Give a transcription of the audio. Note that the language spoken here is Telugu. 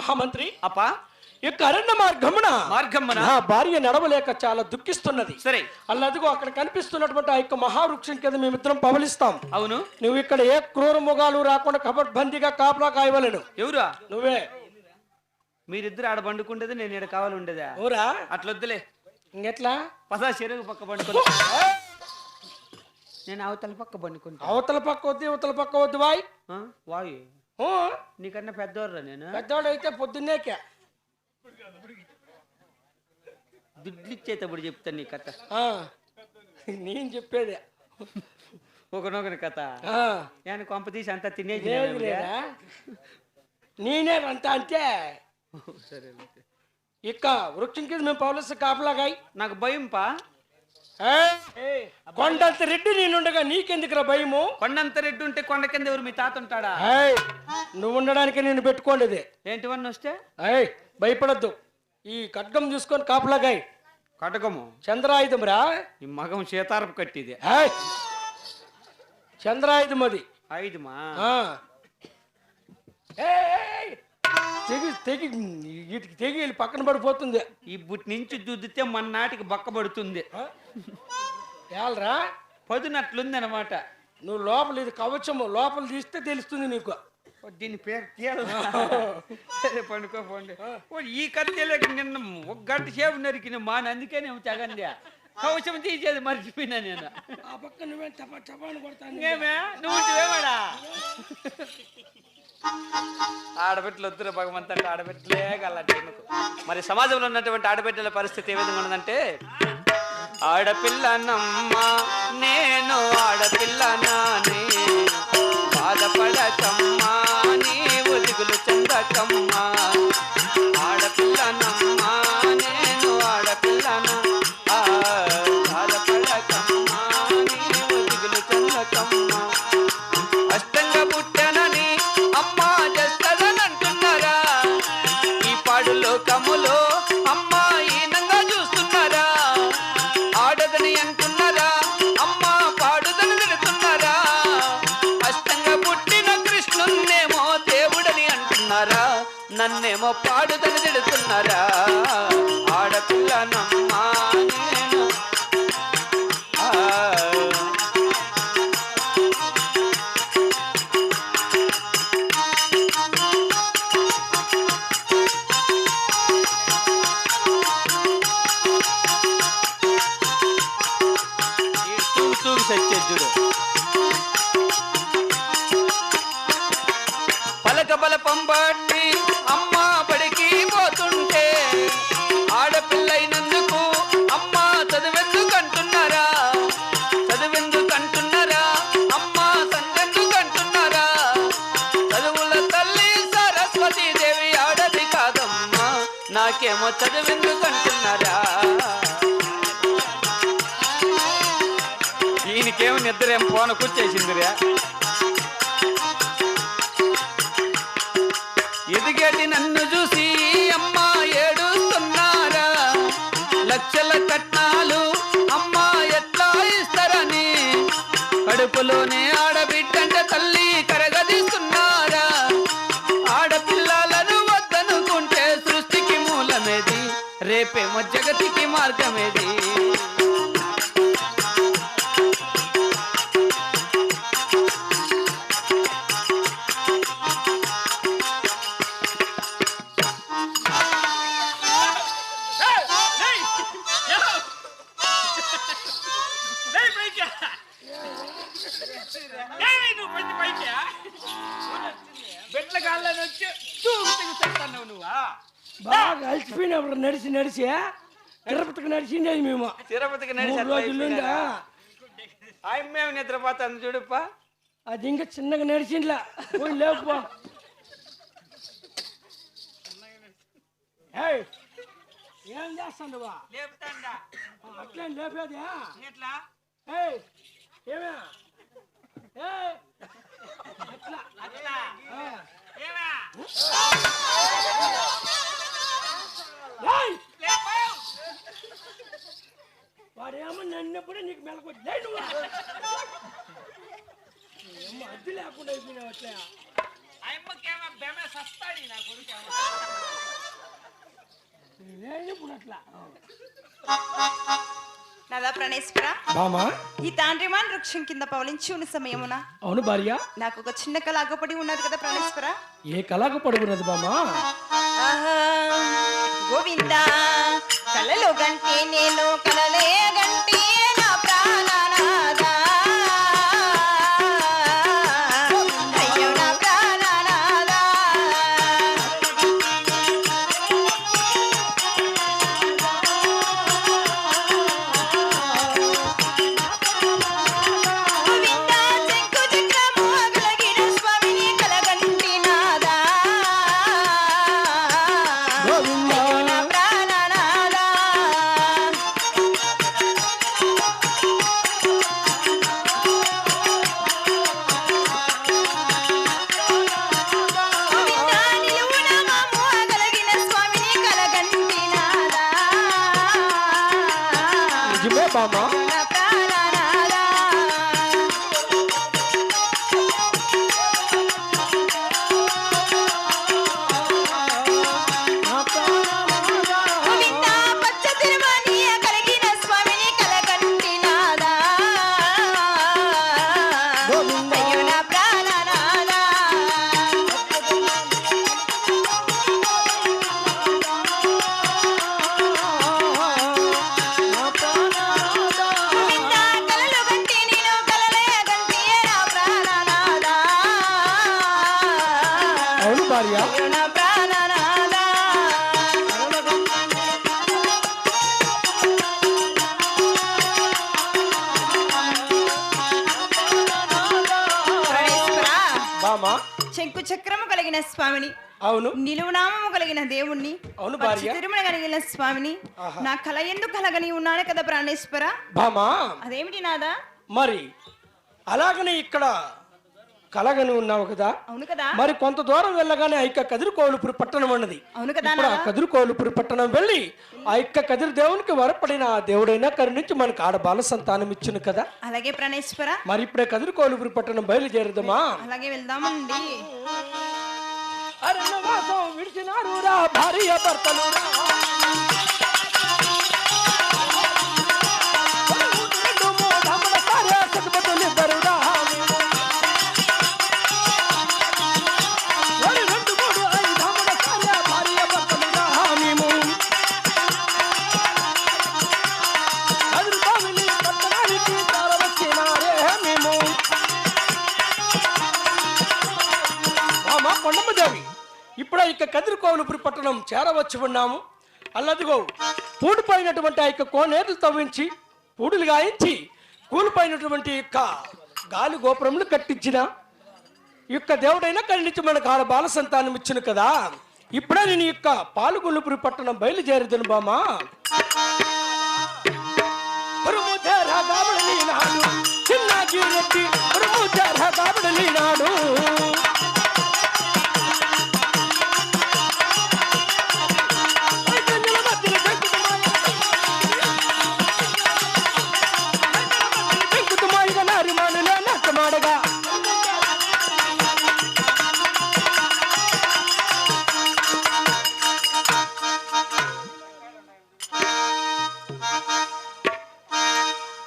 మహామంత్రి. అప్పా. ఈ యొక్క అరణ్య మార్గమున మార్గమున నా భార్య నడవలేక చాలా దుఃఖిస్తున్నది. సరే. అల్లదిగో అక్కడ కనిపిస్తున్నటువంటి ఆ యొక్క మహావృక్షం కింద మేమిద్దరం పవలిస్తాం. అవును. నువ్వు ఇక్కడ ఏ క్రూర మొగాలు రాకుండా కబడ్బందీగా కాపలా కాయవలను. ఎవరా నువ్వే. మీరిద్దరు ఆడ పండుకుండేది నేను ఇక్కడ కావాలి ఉండేదా ఊరా? అట్లొద్దులే. ఇంకెట్లా? పదా చెరువు పక్క పండుకో నేను అవతల పక్క పండుకుంటా. అవతల పక్క వద్దు ఇవతల పక్క వద్దు వాయ్? వాయు. నీకన్నా పెద్దవర్రా నేను. పెద్దవాడైతే పొద్దున్నేకే. దుడ్లు ఇచ్చేటప్పుడు చెప్తాను నీ కథ. ఆ, నేను చెప్పేది. ఒకనొకని కథ. నేను కొంప తీసి అంతా తినేసి లేదా నేనే అంత అంటే. సరే ఇక్క వృక్షం కింద మేము పవలిస్తే కాపలాగాయి. నాకు భయం పా కొండంత రెడ్డి నేనుండగా నీకెందుకురా భయము? కొండంత రెడ్డి ఉంటే కొండ కింద ఎవరు మీ తాత ఉంటాడా? నువ్వు ఉండడానికి నేను పెట్టుకోండిది. ఏంటివన్నీ వస్తే? ఏయ్ భయపడద్దు. ఈ ఖడ్గం చూసుకొని కాపలాగాయి. కటకము చంద్రాయుధం రా ఈ మగం సీతారపు కట్టిది. చంద్రాయుధం అది ఐదుమా? ఆ. ఏయ్, ఏయ్, తెగి తెగి వీటికి తెగి వెళ్ళి పక్కన పడిపోతుంది. ఈ బుట్టి నుంచి దుద్దితే మన నాటికి బక్కబడుతుంది? ఏలరా పదునట్లుంది అనమాట నువ్వు లోపల ఇది కవచము లోపల తీస్తే తెలుస్తుంది నీకు. దీని పేరు తీయాలి. సరే పండుకో పండు. ఓ, ఈ కత్తెలకు నిన్న ఒక గంట సేపు నరికిన మాన అందుకే నేను తగంది. కవచం తీసేది మర్చిపోయినా నేను. ఆ పక్క నువ్వే చపా చపా అని కొడతాను నువ్వు ఆడబిడ్డలు వద్దురు భగవంత అంటే ఆడబిడ్డలే గల్లటి ఎందుకు? మరి సమాజంలో ఉన్నటువంటి ఆడబిడ్డల పరిస్థితి ఏ విధంగా ఉందంటే ఆడపిల్లనమ్మ నేను ఆడపిల్లనా నేను. పాడుదని తిడుతున్నారా ఆడపిల్లనమ్మా నేను ఆ ఈ తూగు తూగు సచ్చేది చూడు నాకేమో చదువెందుకు అంటున్నారా ఈయనకేమో నిద్ర ఏం పోన కూర్చేసిందిరా. पे मत जगत के मार्ग में दी బాగా అలసిపోయినప్పుడు నడిచి నడిచి తిరుపతికి నడిచిండేది మేము తిరుపతికి మూడు రోజులుండా మేము నిద్రపోతాను చూడుపా అది ఇంకా చిన్నగా నడిచిండ్లా పోయి లేపు ఏయ్, ఏం చేస్తాండువా లేపుతాండా అట్లా లేపేదా ఎట్లా ఏయ్ ఈ తాండ్రిమాన్ వృక్షం కింద పవలించి ఉన్న సమయమున. అవును భార్య. నాకు ఒక చిన్న కళ పడి ఉన్నది కదా ప్రణేశ్వర? ఏ కళాకు పడి ఉన్నది బామా గోవిందా కళలో కంటే నేను శంకు చక్రము కలిగిన స్వామిని అవును. నిలువునామము కలిగిన దేవుణ్ణి అవును భార్య. తిరుమల కలిగిన స్వామిని నా కల ఎందుకు కలగని ఉన్నాను కదా ప్రాణేశ్వర? బామా అదేమిటి నాదా? మరి అలాగనే ఇక్కడ కలగని ఉన్నావు కదా? అవును కదా. మరి కొంత దూరం వెళ్ళగానే ఆ యొక్క కదిరికోలుపురి పట్టణం అన్నది. అవును కదా ఇప్పుడు ఆ కదిరికోలుపురి పట్టణం వెళ్ళి ఆ యొక్క కదిరి దేవునికి వరపడిన ఆ దేవుడైనా కరుణించి మనకు ఆడ బాల సంతానం ఇచ్చును కదా. అలాగే ప్రాణేశ్వర. మరి ఇప్పుడే కదిరికోలుపురి పట్టణం బయలుదేరదమా? అలాగే వెళ్దామండి. అరణ్యవాసం విడిచినారు రా భార్య భర్తలు రా. మామ కొండమ్మదేవి ఇప్పుడు ఇక కదిరికోవలపురి పట్టణం చేరవచ్చు ఉన్నాము అల్లదిగో పూడిపోయినటువంటి ఆ యొక్క కోనేరులు తవ్వించి పూడులు గాయించి కూలిపోయినటువంటి యొక్క గాలి గోపురములు కట్టించిన యొక్క దేవుడైనా కరుణించి మనకు ఆడ బాల సంతానం ఇచ్చును కదా. ఇప్పుడే నేను యొక్క పాలుగొల్లుపురి పట్టణం బయలుదేరుదను బామా. చిన్న తేరా నాడు.